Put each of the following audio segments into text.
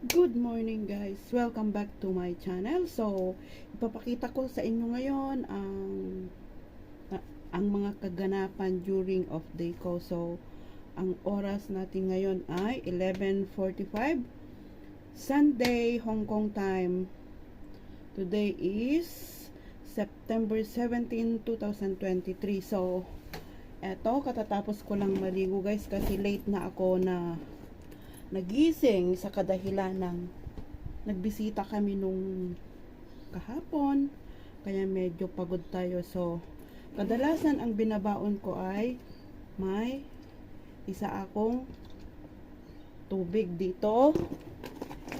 Good morning guys! Welcome back to my channel. So, ipapakita ko sa inyo ngayon ang ang mga kaganapan during off day ko. So, ang oras natin ngayon ay 11.45 Sunday, Hong Kong time. Today is September 17, 2023. So, eto, katatapos ko lang maligo guys kasi late na ako na nagising sa kadahilan ng nagbisita kami nung kahapon. Kaya medyo pagod tayo. So kadalasan ang binabaon ko ay may isa akong tubig dito.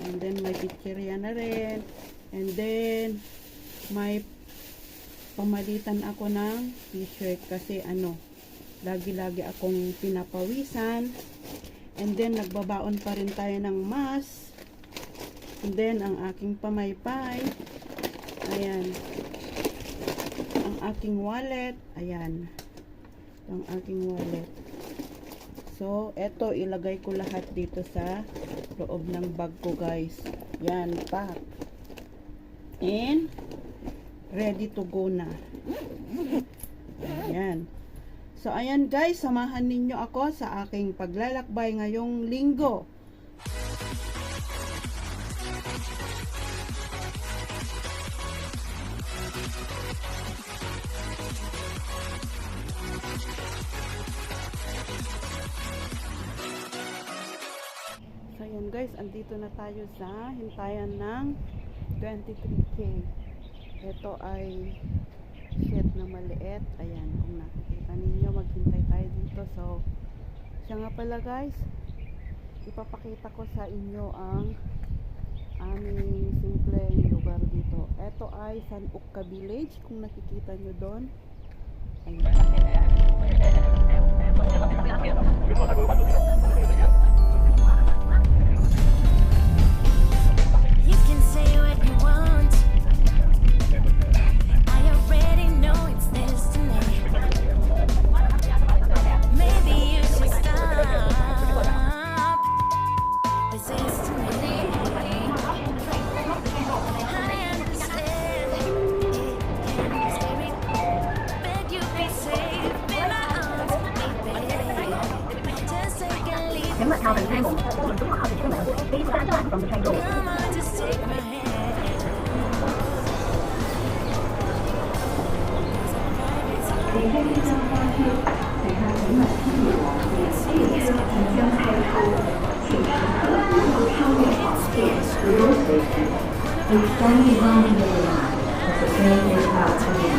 And then may pizzeria na rin. And then may pamalitan ako ng t-shirt kasi ano lagi-lagi akong pinapawisan And then, nagbabaon pa rin tayo ng mask. And then, ang aking pamaypay. Ayan. Ang aking wallet. Ayan. Ang aking wallet. So, eto, ilagay ko lahat dito sa loob ng bag ko, guys. Yan, pack. And, ready to go na. Ayan. So, ayan guys, samahan ninyo ako sa aking paglalakbay ngayong linggo. So, ayan guys, andito na tayo sa hintayan ng 23K. Ito ay shed na maliit. Ayan, kung nakikita ninyo, maghintay tayo dito. So, siya nga pala guys, ipapakita ko sa inyo ang aming simple lugar dito. Ito ay San Ukka Village, kung nakikita nyo doon. Ayan. 单一方面的我非非常好经验。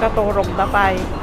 Katorong tapay.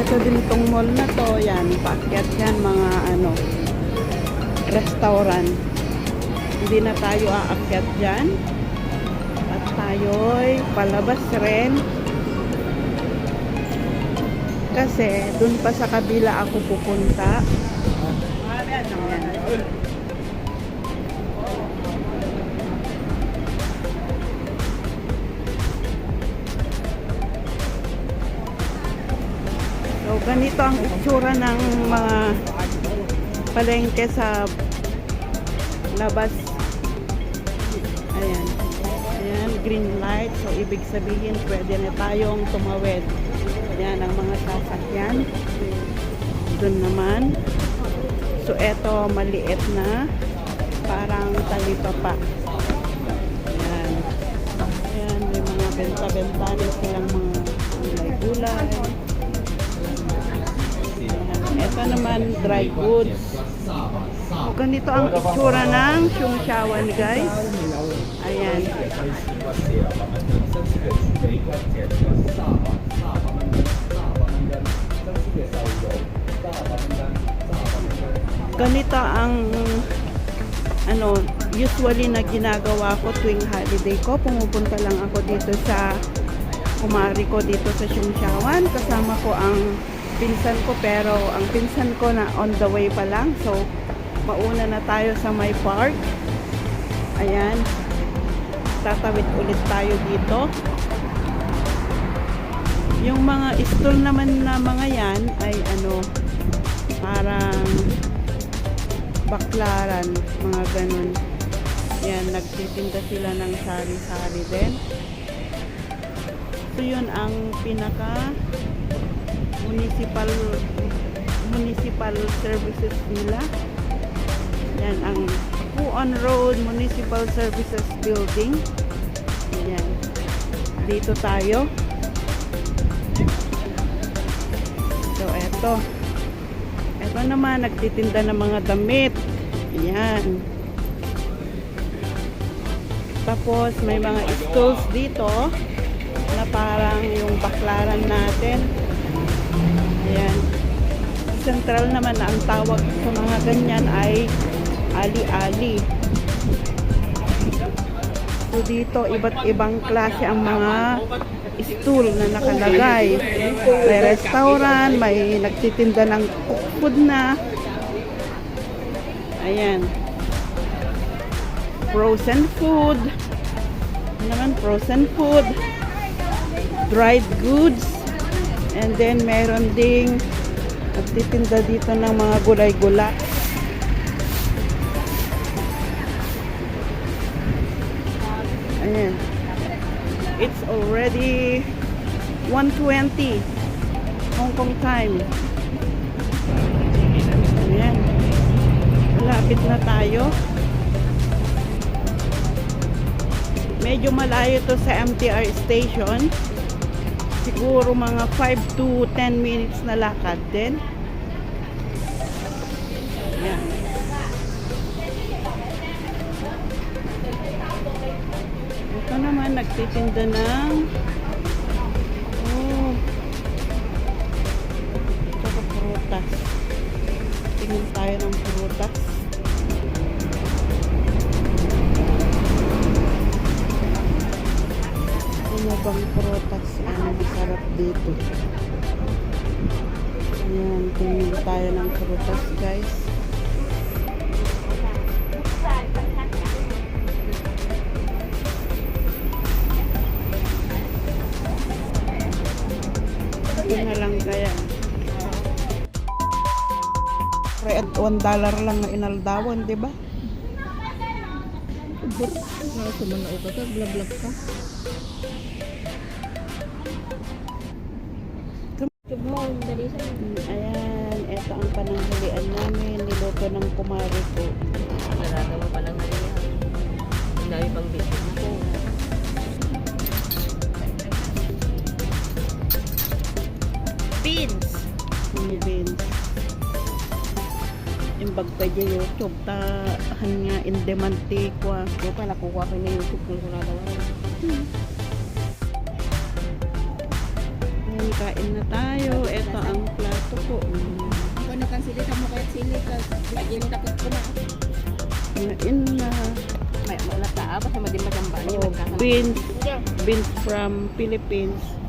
Kompleto din tong mall na to. Yan, paakyat yan mga ano, restaurant. Hindi na tayo aakyat dyan. At tayo'y palabas rin. Kasi, dun pa sa kabila ako pupunta. Ayan. Ganito ang itsura ng mga palengke sa labas. Ayan. Ayan, green light. So, ibig sabihin, pwede na tayong tumawid. Ayan, ang mga sasakyan. Doon naman. So, eto, maliit na. Parang talipapa. Ayan. Ayan, may mga benta-benta rin silang mga gulay-gulay. Ito naman, dry goods. So, ganito ang itsura ng Shungshawan, guys. Ayan. ganito ang ano, usually na ginagawa ko tuwing holiday ko. Pumupunta lang ako dito sa kumari ko dito sa Shungshawan. Kasama ko ang pinsan ko pero ang pinsan ko na on the way pa lang. So, mauna na tayo sa my park. Ayan. Tatawid ulit tayo dito. Yung mga stall naman na mga yan ay ano, parang baklaran, mga ganun. Yan, nagtitinda sila ng sari-sari din. So yun ang pinaka municipal municipal services nila. Yan ang Puon Road Municipal Services Building. Yan. Dito tayo. So eto. Ito naman, nagtitinda ng mga damit. Ayan. Tapos, may mga stalls dito na parang yung baklaran natin. Central naman na ang tawag sa mga ganyan ay ali-ali. So dito, iba't ibang klase ang mga stool na nakalagay. May restaurant, may nagtitinda ng food na. Ayan. Frozen food. Ano naman, frozen food. Dried goods. And then, meron ding nagtitinda dito ng mga gulay-gulay. Ayan. It's already 120 Hong Kong time. Ayan. Malapit na tayo. Medyo malayo to sa MTR station. Siguro mga 5 to 10 minutes na lakad din. Ayan. Ito naman, nagtitinda ng oh, ito prutas. Tingin tayo ng prutas. Prutas guys. Ito na lang kaya. Pre at one dollar lang na inaldawan, di ba? Nga sa mga uka ka, blab-blab ka. Dyan YouTube. Ta, han nga in demand tikwa. Yung pa, nakukuha ko na YouTube kung wala daw. Ayan, kain na tayo. Ito ang plato ko. Na kan sili, kamo kahit sili ka. Lagi mo takot ko na. Kain na. May mga taaba sa madimbag ang bani. Oh, beans. Beans from Philippines.